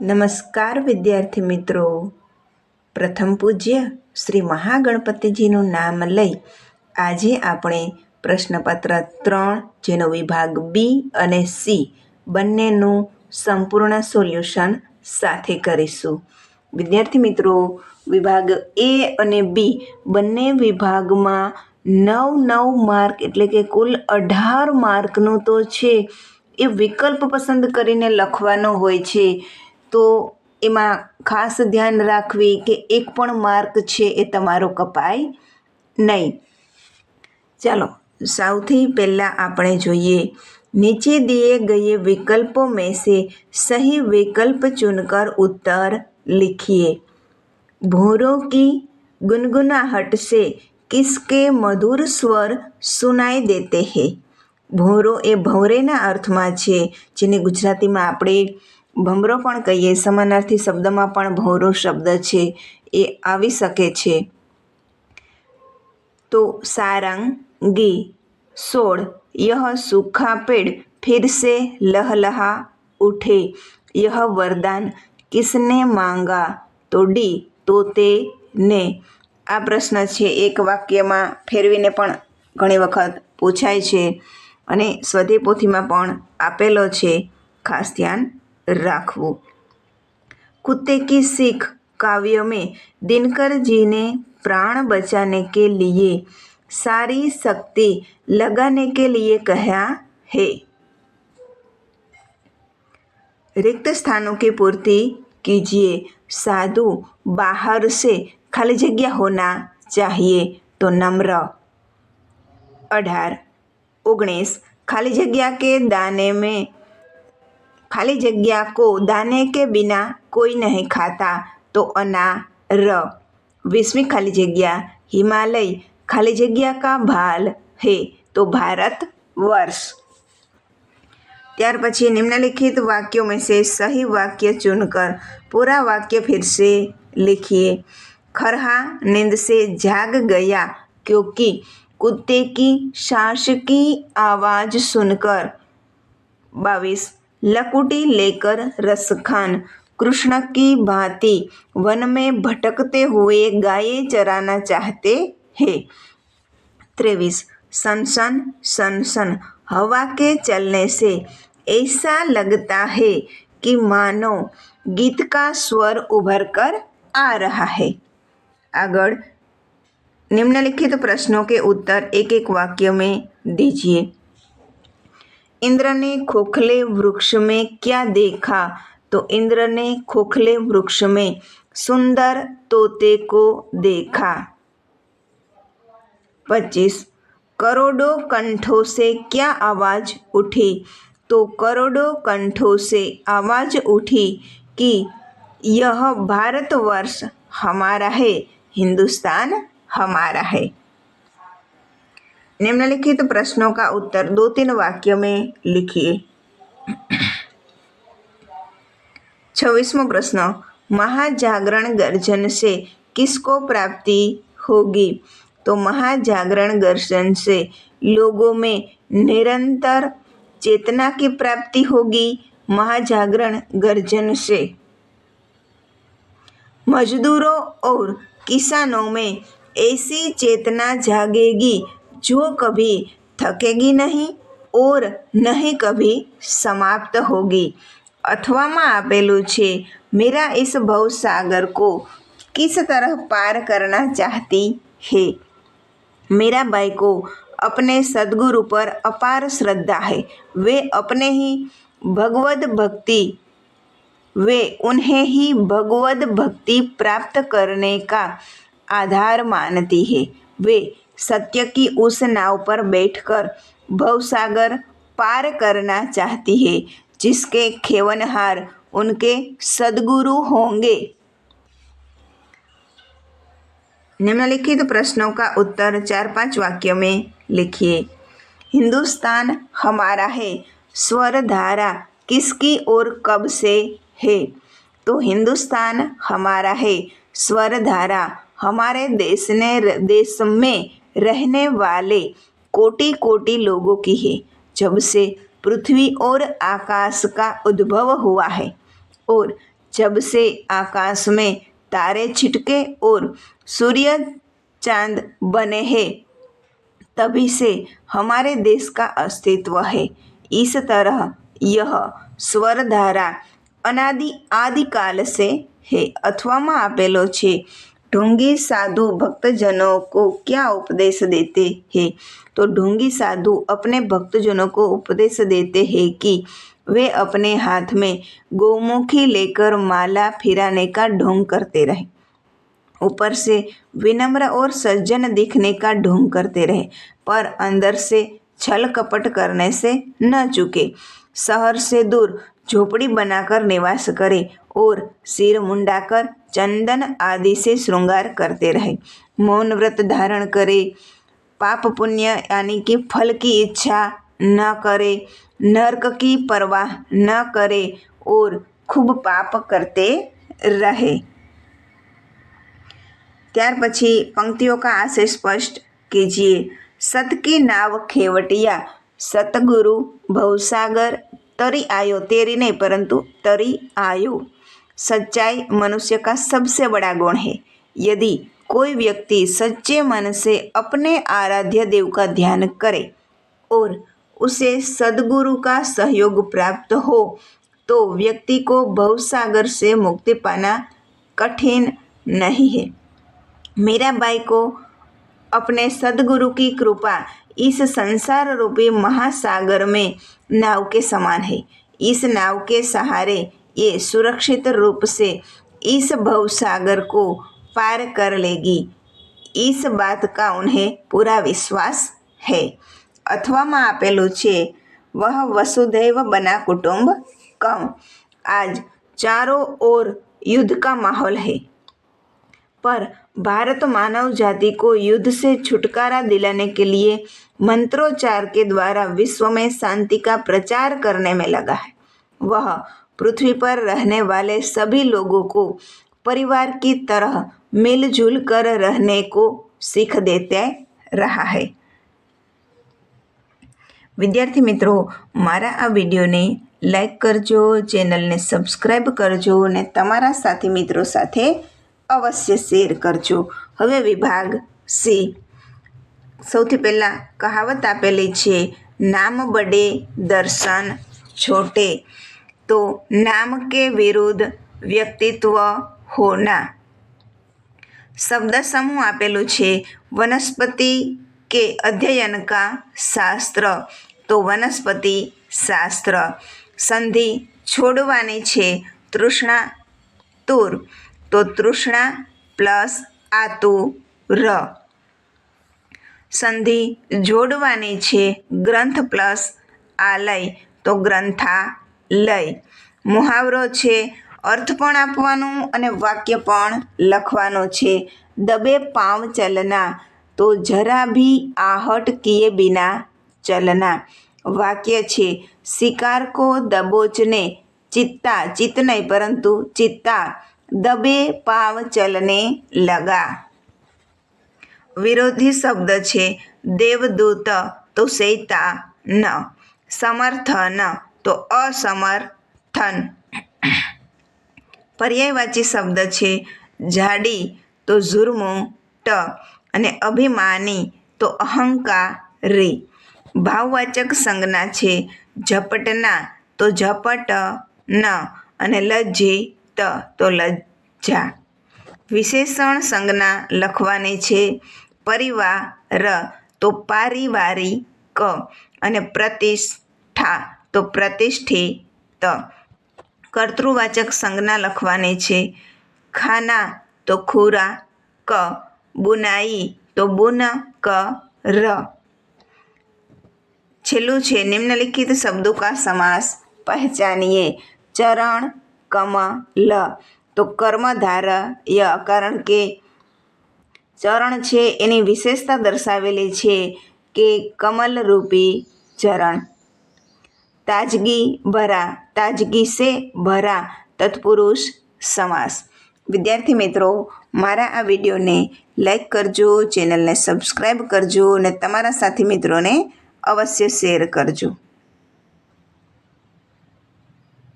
નમસ્કાર વિદ્યાર્થી મિત્રો. પ્રથમ પૂજ્ય શ્રી મહાગણપતિજીનું નામ લઈ આજે આપણે પ્રશ્નપત્ર ત્રણ, જેનો વિભાગ બી અને સી બંનેનું સંપૂર્ણ સોલ્યુશન સાથે કરીશું. વિદ્યાર્થી મિત્રો, વિભાગ એ અને બી બંને વિભાગમાં નવ નવ માર્ક એટલે કે કુલ અઢાર માર્કનું તો છે, એ વિકલ્પ પસંદ કરીને લખવાનો હોય છે. તો એમાં ખાસ ધ્યાન રાખવી કે એક પણ માર્ક છે એ તમારો કપાય નહીં. ચાલો, સૌથી પહેલાં આપણે જોઈએ. નીચે દિએ ગયે વિકલ્પો મેં સે સહી વિકલ્પ ચુનકર ઉત્તર લિખીએ. ભોરો કી ગુનગુનાહટ સે કિસકે મધુર સ્વર સુનાઈ દેતે હે. ભોરો એ ભવરેના અર્થમાં છે, જેને ગુજરાતીમાં આપણે ભમરો પણ કહીએ, સમાનાર્થી શબ્દમાં પણ ભમરો શબ્દ છે, એ આવી શકે છે. તો સારંગી, સોળ, યહ સુખા પેડ, ફિરસે લહલહા ઉઠે. યહ વરદાન, કિસને માંગા? તો ડી, તો તે ને. આ પ્રશ્ન છે, એક વાક્યમાં ફેરવીને પણ ઘણી વખત પૂછાય છે અને સ્વદેપોથીમાં પણ આપેલો છે. ખાસ ધ્યાન રાખવું कुत्ते की सीख काव्य में दिनकर जी ने प्राण बचाने के लिए सारी शक्ति लगाने के लिए कहा है रिक्त स्थानों की पूर्ति कीजिए साधु बाहर से खाली जगह होना चाहिए तो नम्र अठार उगनीस खाली जगह के दाने में खाली जगह को दाने के बिना कोई नहीं खाता तो अनार बीसवीं खाली जगह हिमालय खाली जगह का भाल है तो भारत वर्ष ત્યાર પછી निम्नलिखित वाक्यों में से सही वाक्य चुनकर पूरा वाक्य फिर से लिखिए खरहा नींद से जाग गया क्योंकि कुत्ते की सांस की आवाज़ सुनकर बाईस लकुटी लेकर रसखान। कृष्ण की भांति वन में भटकते हुए गाय चराना चाहते हैं। त्रेविस सनसन सनसन हवा के चलने से ऐसा लगता है कि मानो गीत का स्वर उभर कर आ रहा है। अगर निम्नलिखित प्रश्नों के उत्तर एक एक वाक्य में दीजिए। इंद्र ने खोखले वृक्ष में क्या देखा? तो इंद्र ने खोखले वृक्ष में सुंदर तोते को देखा। पच्चीस, करोड़ों कंठों से क्या आवाज़ उठी? तो करोड़ों कंठों से आवाज़ उठी कि यह भारतवर्ष हमारा है, हिंदुस्तान हमारा है। निम्नलिखित प्रश्नों का उत्तर दो तीन वाक्यों में लिखिए। छब्बीसवां प्रश्न, महाजागरण गर्जन से किसको प्राप्ति होगी? तो महाजागरण गर्जन से लोगों में निरंतर चेतना की प्राप्ति होगी, महाजागरण गर्जन से। मजदूरों और किसानों में ऐसी चेतना जागेगी जो कभी थकेगी नहीं और नहीं कभी समाप्त होगी અથવામાં આપેલું છે मेरा इस भवसागर को किस तरह पार करना चाहती है मेरा भाई को अपने सदगुरु पर अपार श्रद्धा है वे अपने ही भगवत भक्ति वे उन्हें ही भगवत भक्ति प्राप्त करने का आधार मानती है वे सत्य की उस नाव पर बैठकर भवसागर पार करना चाहती है, जिसके खेवनहार उनके सदगुरु होंगे। निम्नलिखित प्रश्नों का उत्तर चार पाँच वाक्यों में लिखिए। हिंदुस्तान हमारा है स्वर धारा किसकी ओर कब से है? तो हिंदुस्तान हमारा है स्वर धारा हमारे देश ने देश में रहने वाले कोटि कोटि लोगों की है जब से पृथ्वी और आकाश का उद्भव हुआ है और जब से आकाश में तारे छिटके और सूर्य चांद बने हैं तभी से हमारे देश का अस्तित्व है इस तरह यह स्वरधारा અનાદિ आदिकाल से है अथवा आपेलो छे ढोंगी साधु भक्तजनों को क्या उपदेश देते हैं? तो ढोंगी साधु अपने भक्तजनों को उपदेश देते हैं कि वे अपने हाथ में गौमुखी लेकर माला फिराने का ढोंग करते रहे। ऊपर से विनम्र और सज्जन दिखने का ढोंग करते रहे, पर अंदर से छल कपट करने से न चुके। शहर से दूर झोपड़ी बनाकर निवास करे और सिर मुंडाकर चंदन आदि से श्रृंगार करते रहे मौन व्रत धारण करे पाप पुण्य यानी कि फल की इच्छा न करे नर्क की परवाह न करे और खूब पाप करते રહે ત્યાર પછી પંક્તિઓ કા આશય સ્પષ્ટ કીજીએ સત की नाव खेवटिया सतगुरु भवसागर तरी आयो, तेरी नहीं, परंतु तरी आयो। सच्चाई मनुष्य का सबसे बड़ा गुण है। यदि कोई व्यक्ति सच्चे मन से अपने आराध्य देव का ध्यान करे और उसे सदगुरु का सहयोग प्राप्त हो तो व्यक्ति को भवसागर से मुक्ति पाना कठिन नहीं है। मेरा भाई को अपने सदगुरु की कृपा इस संसार रूपी महासागर में नाव के समान है इस नाव के सहारे ये सुरक्षित रूप से इस भवसागर को पार कर लेगी इस बात का उन्हें पूरा विश्वास है અથવામાં આપેલું છે वह वसुधैव बना कुटुंब कम आज चारों ओर युद्ध का माहौल है पर भारत मानव जाति को युद्ध से छुटकारा दिलाने के लिए मंत्रोच्चार के द्वारा विश्व में शांति का प्रचार करने में लगा है वह पृथ्वी पर रहने वाले सभी लोगों को परिवार की तरह मिलजुल कर रहने को सीख देते रहा है વિદ્યાર્થી મિત્રો મારા આ વિડીયોને લાઈક કરજો ચેનલને સબસ્ક્રાઈબ કરજો અને તમારા સાથી મિત્રો સાથે અવશ્ય શેર કરજો. હવે વિભાગ સી. સૌથી પહેલાં કહાવત આપેલી છે, નામ બડે દર્શન છોટે. તો નામ કે વિરુદ્ધ વ્યક્તિત્વ હોના. શબ્દ સમૂહ આપેલું છે, વનસ્પતિ કે અધ્યયન કા શાસ્ત્ર. તો વનસ્પતિ શાસ્ત્ર. સંધિ છોડવાની છે, તૃષ્ણા તુર. તો તૃષ્ણા પ્લસ આતુ ર. સંધિ જોડવાની છે ગ્રંથ પ્લસ આલય, તો ગ્રંથા લય મુહાવરો છે અર્થ પણ આપવાનું અને વાક્ય પણ લખવાનું છે. દબે પાવ ચલના, તો જરા ભી આહટ કિએ બિના ચલના. વાક્ય છે, શિકાર કો દબોચને, ચિત્તા, ચિત્ત નહીં, પરંતુ ચિત્તા. દબે પાવ ચલને લગા. વિરોધી શબ્દ છે, દેવદૂત તો સૈતા ન, સમર્થન તો અસમર્થન. પર્યાયવાચી શબ્દ છે, જાડી તો ઝુરમું ટ અને અભિમાની તો અહંકારી. ભાવવાચક સંજ્ઞા છે, ઝપટના તો ઝપટ ન અને લજ્જિત તો લજ્જા. વિશેષણ સંજ્ઞા લખવાની છે, પરિવાર તો પારિવારિક અને પ્રતિષ્ઠા તો પ્રતિષ્ઠિત. કર્તૃવાચક સંજ્ઞા લખવાની છે, ખાના તો ખુરા ક બુનાઈ તો બુન ક ર છેલ્લું છે, નિમ્નલિખિત શબ્દો કા સમાસ પહેચાનીએ. ચરણ કમ લ. તો કર્મધારય, કારણ કે ચરણ છે એની વિશેષતા દર્શાવેલી છે કે કમલરૂપી ચરણ. તાજગી ભરા, તાજગી સે ભરા, તત્પુરુષ સમાસ. વિદ્યાર્થી મિત્રો, મારા આ વિડીયોને લાઈક કરજો, ચેનલને સબસ્ક્રાઈબ કરજો અને તમારા સાથી મિત્રોને અવશ્ય શેર કરજો.